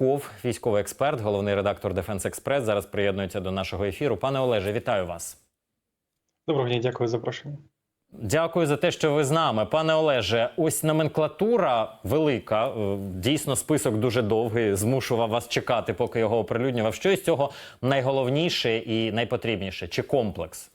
Рябков, військовий експерт, головний редактор Дефенс Експрес, зараз приєднується до нашого ефіру. Пане Олеже, вітаю вас. Доброго дня, дякую за запрошення. Дякую за те, що ви з нами, пане Олеже. Ось номенклатура велика. е, Дійсно, список дуже довгий. Змушував вас чекати, поки його оприлюднював. Що із цього найголовніше і найпотрібніше? Чи комплекс?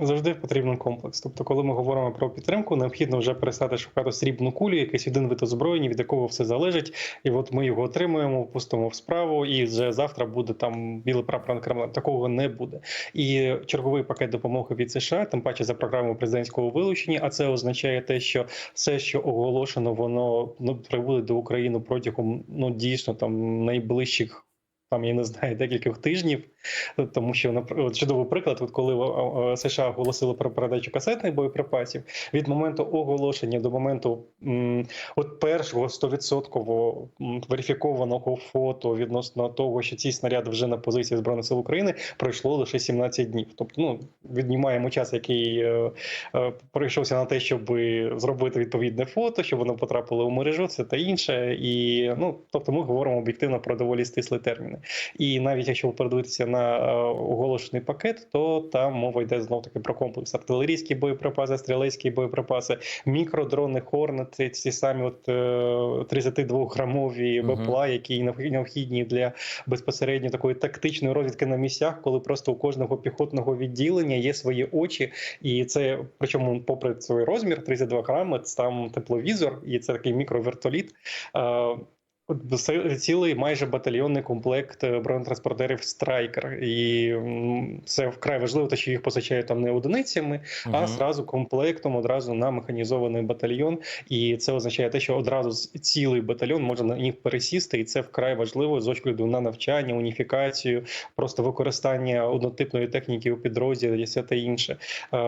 Завжди потрібен комплекс. Тобто, коли ми говоримо про підтримку, необхідно вже перестати шукати срібну кулю, якийсь один вид озброєння, від якого все залежить. І от ми його отримуємо, пустимо в справу, і вже завтра буде там білий прапор над Кремлем. Такого не буде. І черговий пакет допомоги від США, тим паче за програмою президентського вилучення. А це означає те, що все, що оголошено, воно ну прибуде до України протягом ну дійсно там найближчих. Там я не знаю декількох тижнів, тому що чудовий приклад, от коли США оголосили про передачу касетних боєприпасів, від моменту оголошення до моменту от першого 100% верифікованого фото відносно того, що ці снаряди вже на позиції збройних сил України пройшло лише 17 днів. Тобто, ну віднімаємо час, який е, е, пройшовся на те, щоб зробити відповідне фото, щоб воно потрапило у мережу, це та інше. І ну тобто, ми говоримо об'єктивно про доволі стислі терміни. І навіть якщо ви передивитеся на е, оголошений пакет, то там мова йде знов таки про комплекс артилерійські боєприпаси, стрілецькі боєприпаси, мікродрони Хорнет, ці, самі от е, 32 грамові Мгм. БПЛА, які необхідні для безпосередньо такої тактичної розвідки на місцях, коли просто у кожного піхотного відділення є свої очі, і це причому, попри свій розмір, 32 грами, це там тепловізор, і це такий мікровертоліт. Цілий майже батальйонний комплект е, бронетранспортерів Страйкер, і це вкрай важливо, те, що їх постачають там не одиницями, а зразу комплектом, одразу на механізований батальйон. І це означає те, що одразу цілий батальйон може на них пересісти, і це вкрай важливо з огляду на навчання, уніфікацію, просто використання однотипної техніки у підрозділі, все те інше. Е,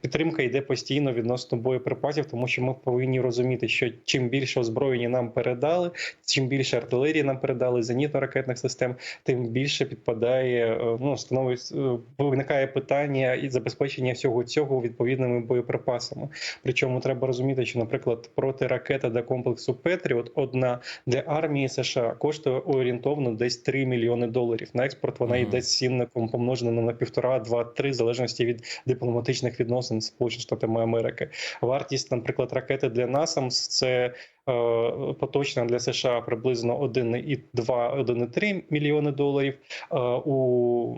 Підтримка йде постійно відносно боєприпасів, тому що ми повинні розуміти, що чим більше озброєння нам передали, чим більше артилерії нам передали, зенітно-ракетних систем, тим більше підпадає, е, ну становить е, виникає питання і забезпечення всього цього відповідними боєприпасами. Причому треба розуміти, що, наприклад, протиракета до комплексу Петріот одна для армії США коштує орієнтовно десь 3 мільйони доларів. На експорт вона йде з цінником помноженим на півтора, два, три, в залежності від дипломатичних відносин Сполучених Штатами Америки. Вартість, наприклад, ракети для НАСАМС це поточна для США приблизно 1,2-1,3 мільйони доларів. Е, у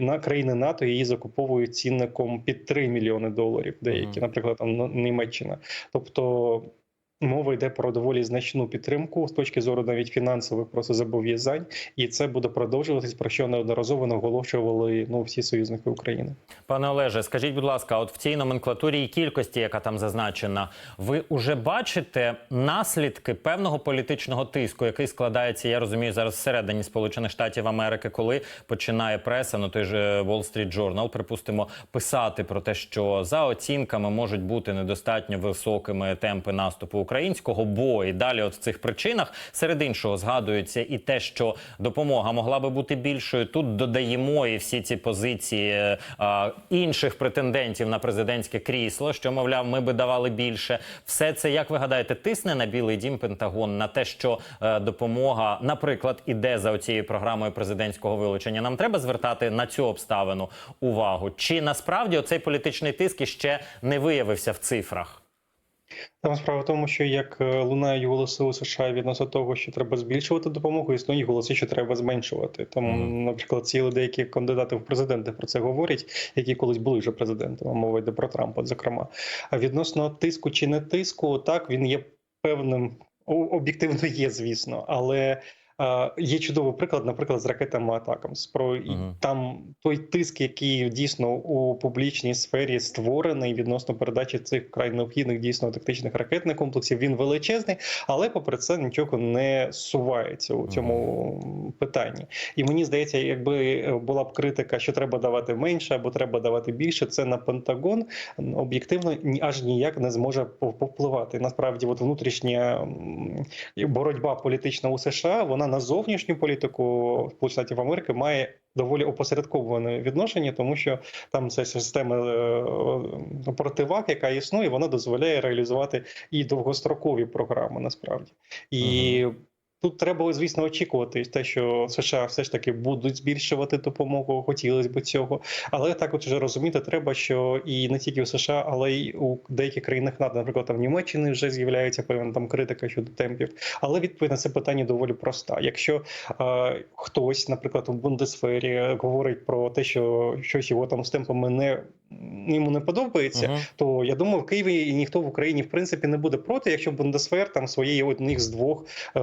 на країни НАТО її закуповують цінником під 3 мільйони доларів. Деякі, наприклад, там Німеччина. Тобто. Мова йде про доволі значну підтримку з точки зору навіть фінансових просто зобов'язань, і це буде продовжуватись, про що неодноразово наголошували ну всі союзники України. Пане Олеже, скажіть, будь ласка, от в цій номенклатурі і кількості, яка там зазначена, ви вже бачите наслідки певного політичного тиску, який складається, я розумію, зараз всередині Сполучених Штатів Америки, коли починає преса, ну той же Wall Street Journal, припустимо, писати про те, що за оцінками можуть бути недостатньо високими темпи наступу українського, бо і далі, от в цих причинах, серед іншого, згадується і те, що допомога могла би бути більшою. Тут додаємо і всі ці позиції е, а, інших претендентів на президентське крісло, що мовляв, ми би давали більше. Все це, як ви гадаєте, тисне на Білий Дім Пентагон на те, що е, допомога, наприклад, іде за оцією програмою президентського вилучення. Нам треба звертати на цю обставину увагу. Чи насправді оцей політичний тиск іще не виявився в цифрах? Там справа в тому, що як е, лунають голоси у США відносно того, що треба збільшувати допомогу, існують голоси, що треба зменшувати. Тому, Мгм. наприклад, ціли деякі кандидати в президенти про це говорять, які колись були вже президентами. Мова йде про Трампа, зокрема. А відносно тиску чи не тиску, так він є певним об'єктивно є, звісно, але. Е, Є чудовий приклад, наприклад, з ракетами Атакамс. Про Мгм. там той тиск, який дійсно у публічній сфері створений відносно передачі цих край необхідних дійсно тактичних ракетних комплексів, він величезний, але попри це нічого не сувається у цьому питанні. І мені здається, якби була б критика, що треба давати менше або треба давати більше, це на Пентагон об'єктивно ні- аж ніяк не зможе повпливати. Насправді, от внутрішня боротьба політична у США, вона на зовнішню політику Штатів Америки має доволі опосередковане відношення, тому що там ця система е, противаг, яка існує, вона дозволяє реалізувати і довгострокові програми насправді. І Тут треба, звісно, очікувати те, що США все ж таки будуть збільшувати допомогу, хотілося б цього. Але також вже розуміти треба, що і не тільки у США, але й у деяких країнах НАТО, наприклад, там в Німеччині вже з'являється певна там критика щодо темпів. Але відповідь на це питання доволі проста. Якщо е, хтось, наприклад, у Бундесфері говорить про те, що щось його там з темпами не йому не подобається, Мгм. то я думаю, в Києві і ніхто в Україні в принципі не буде проти, якщо Бундесвер там своєї одних з двох е,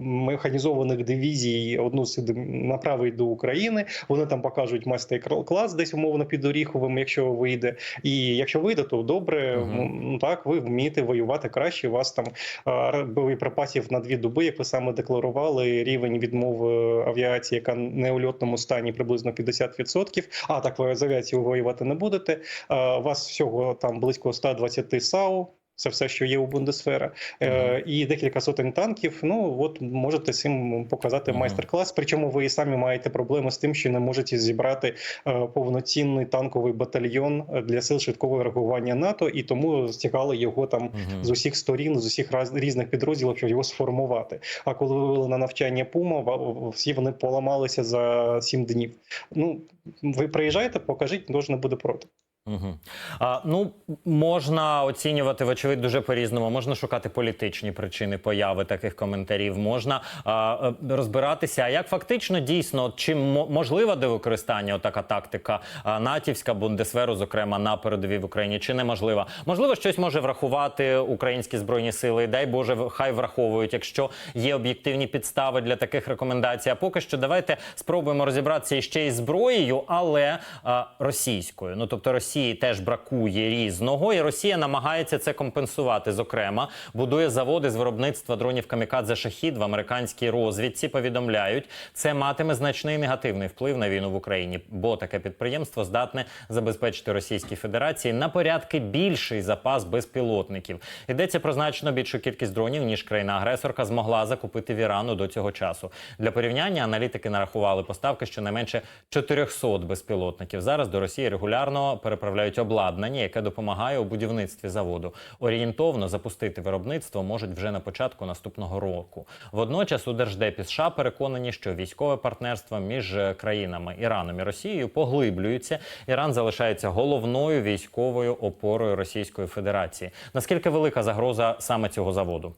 механізованих дивізій одну сюди направить до України. Вони там покажуть майстер-клас десь умовно під Оріховим, якщо вийде. І якщо вийде, то добре. Ну так, ви вмієте воювати краще. У вас там е, боєприпасів на дві доби, як ви саме декларували, рівень відмови авіації, яка не у льотному стані приблизно 50%. А так ви з авіацією воювати не будете. Е, У вас всього там близько 120 САУ. Це все, що є у Бундесфера, е, і декілька сотень танків. Ну от можете цим показати Мгм. майстер-клас. Причому ви і самі маєте проблеми з тим, що не можете зібрати е, повноцінний танковий батальйон для сил швидкого реагування НАТО, і тому стягали його там Мгм. з усіх сторін, з усіх раз, різних підрозділів, щоб його сформувати. А коли вивели на навчання Пума, всі вони поламалися за сім днів. Ну ви приїжджаєте, покажіть, ніхто ж не буде проти. Угу. А, ну, можна оцінювати, вочевидь, дуже по-різному. Можна шукати політичні причини появи таких коментарів, можна а, е, розбиратися, а як фактично дійсно, чи мо- можлива до використання така тактика а, натівська бундесверу, зокрема на передовій в Україні, чи неможлива? Можливо, щось може врахувати українські збройні сили. Дай Боже, хай враховують, якщо є об'єктивні підстави для таких рекомендацій. А поки що давайте спробуємо розібратися іще із зброєю, але а, російською. Ну тобто Росії теж бракує різного, і Росія намагається це компенсувати. Зокрема, будує заводи з виробництва дронів камікадзе шахід в американській розвідці. Повідомляють, це матиме значний негативний вплив на війну в Україні, бо таке підприємство здатне забезпечити Російській Федерації на порядки більший запас безпілотників. Йдеться про значно більшу кількість дронів ніж країна-агресорка змогла закупити в Ірану до цього часу. Для порівняння аналітики нарахували поставки щонайменше 400 безпілотників. Зараз до Росії регулярно переправляють обладнання, яке допомагає у будівництві заводу. Орієнтовно запустити виробництво можуть вже на початку наступного року. Водночас у держдепі США переконані, що військове партнерство між е, країнами Іраном і Росією поглиблюється. Іран залишається головною військовою опорою Російської Федерації. Наскільки велика загроза саме цього заводу?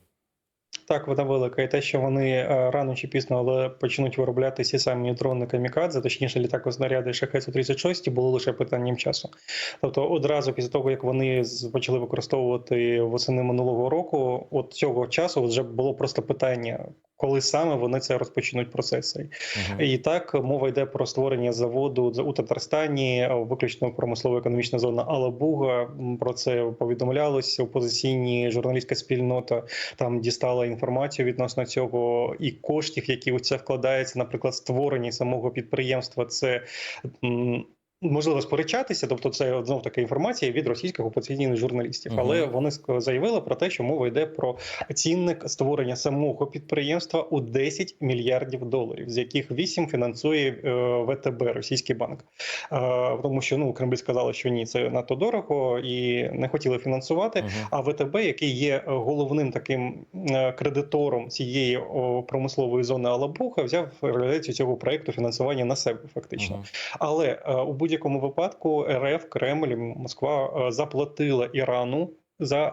Так, вона велика, і те, що вони е, рано чи пізно, але почнуть виробляти ці самі дрони камікадзе, точніше літако снаряди шахет 36 було лише питанням часу. Тобто, одразу після того, як вони почали використовувати восени минулого року, от цього часу вже було просто питання, коли саме вони це розпочнуть процес. цей. Мгм. І так мова йде про створення заводу у Татарстані, виключно промислово-економічна зона Алабуга. Про це повідомлялося. Опозиційні журналістська спільнота там дістала інформацію відносно цього і коштів, які у це вкладаються, наприклад, створення самого підприємства. Це Можливо сперечатися, тобто це знов таки інформація від російських опозиційних журналістів, але вони заявили про те, що мова йде про цінник створення самого підприємства у 10 мільярдів доларів, з яких 8 фінансує е, ВТБ, російський банк. Е, Тому що ну Кремль сказали, що ні, це надто дорого і не хотіли фінансувати. А ВТБ, який є е, головним таким кредитором цієї промислової зони Алабуха, взяв реалізацію цього проекту фінансування на себе, фактично. Але у будь-якому випадку РФ, Кремль, Москва е, заплатила Ірану. За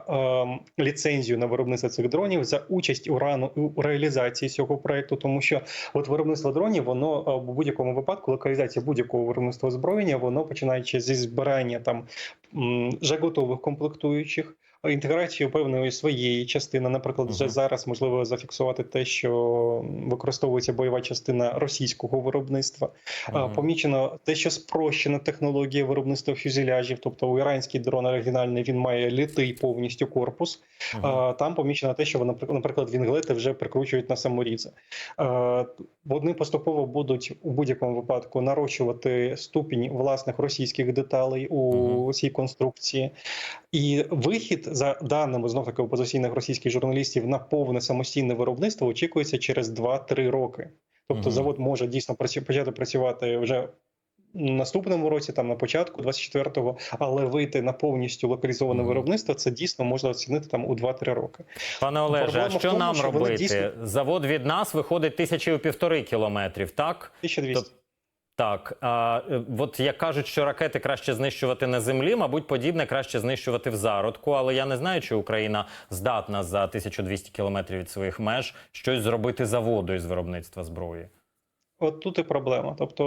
е, ліцензію на виробництво цих дронів за участь урану у реалізації цього проекту, тому що от виробництво дронів, воно е, в будь-якому випадку, локалізація будь-якого виробництва озброєння, воно починаючи зі збирання там вже готових комплектуючих, інтеграцію певної своєї частини. Наприклад, вже зараз можливо зафіксувати те, що використовується бойова частина російського виробництва. Помічено те, що спрощена технологія виробництва фюзеляжів, тобто у іранський дрон оригінальний він має літий повністю корпус. Там помічено те, що вони, наприклад, вінглети вже прикручують на саморізи. Вони поступово будуть у будь-якому випадку нарощувати ступінь власних російських деталей у цій конструкції. І вихід, за даними знов таки опозиційних російських журналістів, на повне самостійне виробництво очікується через 2-3 роки. Тобто Мгм. завод може дійсно почати працювати вже наступному році, там на початку 24-го, але вийти на повністю локалізоване Мгм. виробництво, це дійсно можна оцінити там у 2-3 роки. Пане Олеже, Проблема в що тому, нам що робити? дійсно- Завод від нас виходить тисячі у півтори кілометрів, так? 1200. Так, а е, от як кажуть, що ракети краще знищувати на землі, мабуть, подібне краще знищувати в зародку. Але я не знаю, чи Україна здатна за 1200 кілометрів від своїх меж щось зробити заводу із виробництва зброї. От тут і проблема. Тобто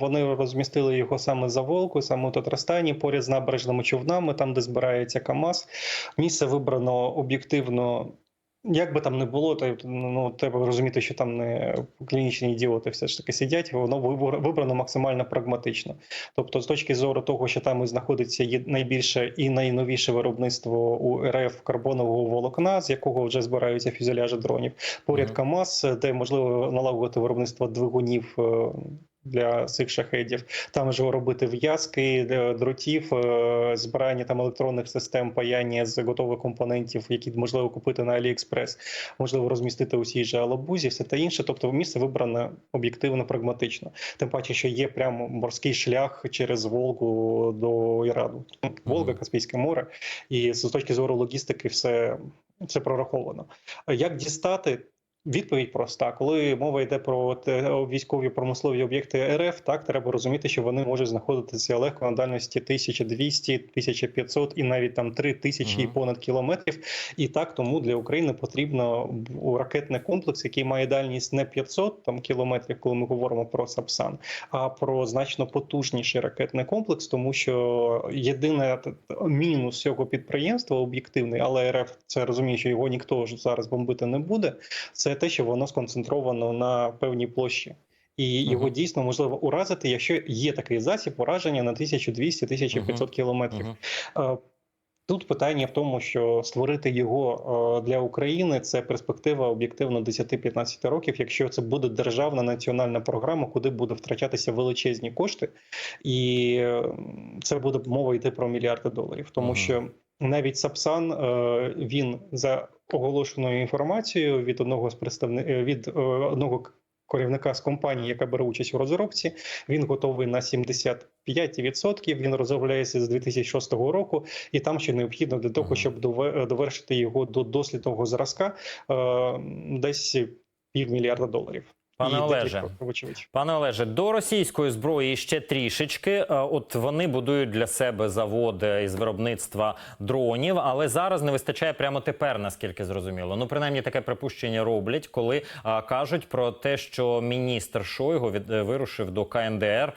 вони розмістили його саме за Волку, саме у Татарстані, поряд з набережними човнами, там, де збирається КАМАЗ. Місце вибрано об'єктивно. Як би там не було, то ну треба розуміти, що там не клінічні ідіоти все ж таки сидять. Воно вибрано максимально прагматично. Тобто, з точки зору того, що там і знаходиться найбільше і найновіше виробництво у РФ карбонового волокна, з якого вже збираються фюзеляжі дронів. Поряд. КАМАЗ, де можливо налагодити виробництво двигунів. Для цих шахедів там ж робити в'язки для дротів, е, збирання там електронних систем, паяння з готових компонентів, які можливо купити на Аліекспрес, можливо розмістити у цій же Алабузі, все та інше. Тобто місце вибране об'єктивно прагматично. Тим паче, що є прямо морський шлях через Волгу до Ірану. Волга, Каспійське море, і з точки зору логістики, все, все прораховано. Як дістати? Відповідь проста. Коли мова йде про те- військові промислові об'єкти РФ, так треба розуміти, що вони можуть знаходитися легко на дальності 1200, 1500 і навіть там 3000 і понад кілометрів. І так тому для України потрібно ракетний комплекс, який має дальність не 500 там кілометрів, коли ми говоримо про Сапсан, а про значно потужніший ракетний комплекс, тому що єдине мінус цього підприємства об'єктивний, але РФ це розуміє, що його ніхто ж зараз бомбити не буде. Це те, що воно сконцентровано на певній площі. І його дійсно можливо уразити, якщо є такий засіб ураження на 1200-1500 кілометрів. Мгм. Е, Тут питання в тому, що створити його е, для України це перспектива об'єктивно 10-15 років, якщо це буде державна національна програма, куди буде втрачатися величезні кошти, і е, це буде мова йти про мільярди доларів, тому Мгм. що навіть Сапсан е, він за оголошеною інформацією від одного з представників від е, одного керівника з компанії, яка бере участь у розробці, він готовий на 75%, Він розробляється з 2006 року, і там ще необхідно для того, щоб дове- довершити його до дослідного зразка, е, десь півмільярда доларів. Пане Олеже. Пане Олеже, до російської зброї ще трішечки. Е, От вони будують для себе заводи із виробництва дронів, але зараз не вистачає прямо тепер, наскільки зрозуміло. Ну, принаймні, таке припущення роблять, коли а, кажуть про те, що міністр Шойгу від е, вирушив до КНДР.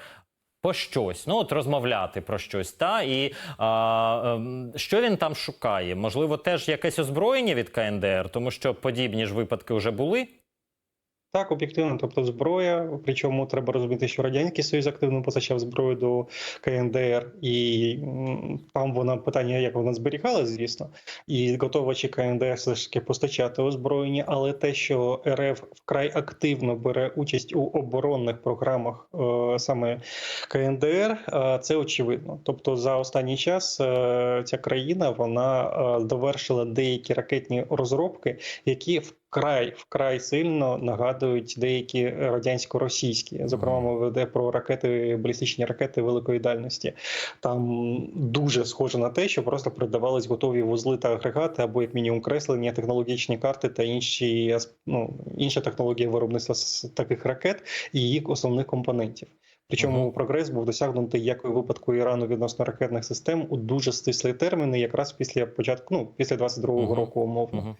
По щось, ну от розмовляти про щось, та і а, ем, що він там шукає? Можливо, теж якесь озброєння від КНДР, тому що подібні ж випадки вже були. Так, об'єктивно, тобто зброя. Причому треба розуміти, що радянський союз активно постачав зброю до КНДР, і там вона питання, як вона зберігалась, звісно, і готова чи КНДР все ж таки постачати озброєння. Але те, що РФ вкрай активно бере участь у оборонних програмах е, саме КНДР, е, це очевидно. Тобто, за останній час е, ця країна вона довершила деякі ракетні розробки, які вкрай вкрай сильно нагадують деякі радянсько-російські. Зокрема, мова йде про ракети, балістичні ракети великої дальності. Там дуже схоже на те, що просто передавались готові вузли та агрегати, або як мінімум креслення, технологічні карти та інші ну, інша технологія виробництва таких ракет і їх основних компонентів. Причому Мгм. прогрес був досягнутий як у випадку Ірану відносно ракетних систем у дуже стислі терміни, якраз після початку, ну після 22-го Мгм. року, умовно. Мгм.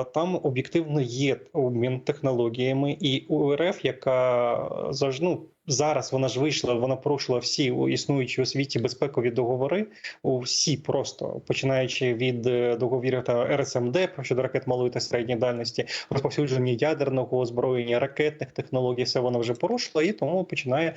Е, Там об'єктивно є обмін технологіями, і УРФ, яка зажну. завжди ну, зараз вона ж вийшла, вона порушила всі існуючі у світі безпекові договори. у Всі просто починаючи від е, договірів та РСМД щодо ракет малої та середньої дальності, розповсюдження ядерного озброєння, ракетних технологій, все вона вже порушила, і тому починає е,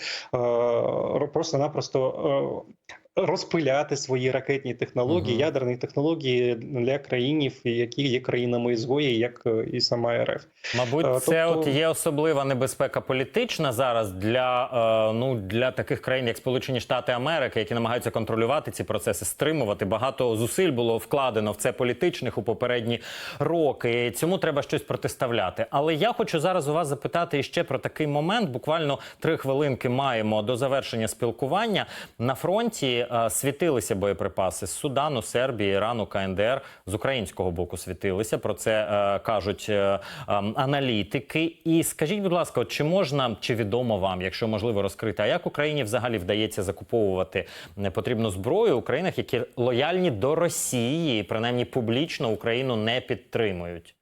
просто-напросто. Е, розпиляти свої ракетні технології, Мгм. ядерні технології для країнів, які є країнами ізгої, як е, і сама РФ. Мабуть, Е, це тобто- от є особлива небезпека політична зараз для, е, ну, для таких країн, як Сполучені Штати Америки, які намагаються контролювати ці процеси, стримувати. Багато зусиль було вкладено в це політичних у попередні роки. Цьому треба щось протиставляти. Але я хочу зараз у вас запитати іще про такий момент. Буквально три хвилинки маємо до завершення спілкування. На фронті е, світилися боєприпаси з Судану, Сербії, Ірану, КНДР. З українського боку світилися. Про це е, кажуть е, ем, аналітики. І скажіть, будь ласка, чи можна чи відомо вам, якщо можливо розкрити, а як Україні взагалі вдається закуповувати потрібну зброю у країнах, які лояльні до Росії, принаймні публічно Україну не підтримують?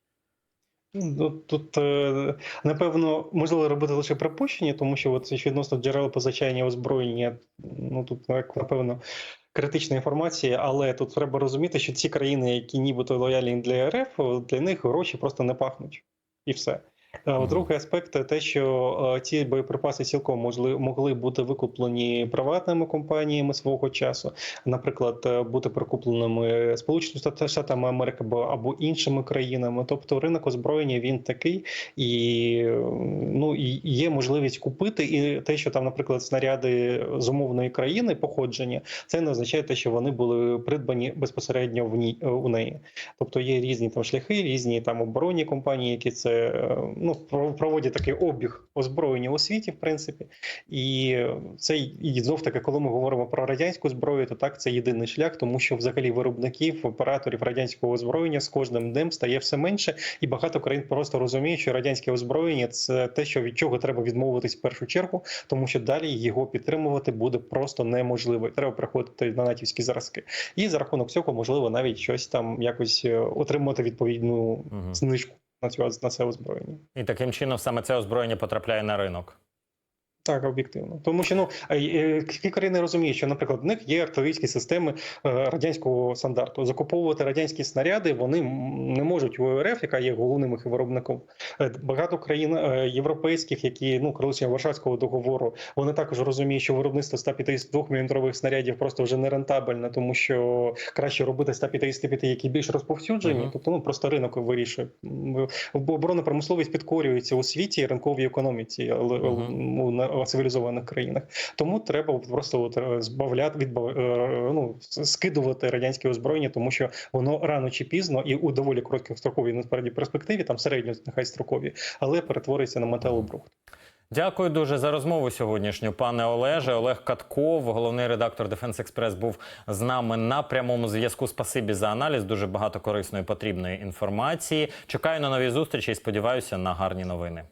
Ну, Тут, е, напевно, можливо робити лише припущення, тому що от відносно джерел позичання озброєння, ну тут напевно. Критична інформація, але тут треба розуміти, що ці країни, які нібито лояльні для РФ, для них гроші просто не пахнуть, і все. Е, Другий аспект те, що е, ці боєприпаси цілком можли, могли бути викуплені приватними компаніями свого часу, наприклад, е, бути прикупленими Сполученими Штатами Америки або, або іншими країнами. Тобто ринок озброєння він такий, і ну і є можливість купити. І те, що там, наприклад, снаряди з умовної країни походження, це не означає те, що вони були придбані безпосередньо в ній у неї. Тобто є різні там шляхи, різні там оборонні компанії, які це ну про- проводять такий обіг озброєння у світі, в принципі. І це і знов таки, коли ми говоримо про радянську зброю, то так це єдиний шлях, тому що взагалі виробників, операторів радянського озброєння з кожним днем стає все менше, і багато країн просто розуміють, що радянське озброєння це те, що від чого треба відмовитись в першу чергу, тому що далі його підтримувати буде просто неможливо. І Треба приходити на натівські зразки. І за рахунок цього можливо навіть щось там якось е, отримати відповідну знижку на це озброєння. І таким чином саме це озброєння потрапляє на ринок. Так, об'єктивно, тому що ну е, е, ті країни розуміють, що, наприклад, в них є артилерійські системи е, радянського стандарту. Закуповувати радянські снаряди вони не можуть у РФ, яка є головним їх виробником. Е, Багато країн європейських, які ну колишня Варшавського договору, вони також розуміють, що виробництво 152 мм снарядів просто вже не рентабельне, тому що краще робити 155, які більш розповсюджені. Мгм. Тобто, ну просто ринок вирішує. Оборонна промисловість підкорюється у світі ринковій економіці, але Мгм. Цивілізованих країнах. Тому треба просто от е, збавляти відбав... е, ну, скидувати радянське озброєння, тому що воно рано чи пізно і у доволі короткостроковій насправді перспективі, там середньо нехай строкові, але перетворюється на металобрухт. Дякую дуже за розмову сьогоднішню, пане Олеже. Олег Катков, головний редактор Дефенс Експрес, був з нами на прямому зв'язку. Спасибі за аналіз. Дуже багато корисної потрібної інформації. Чекаю на нові зустрічі і сподіваюся на гарні новини.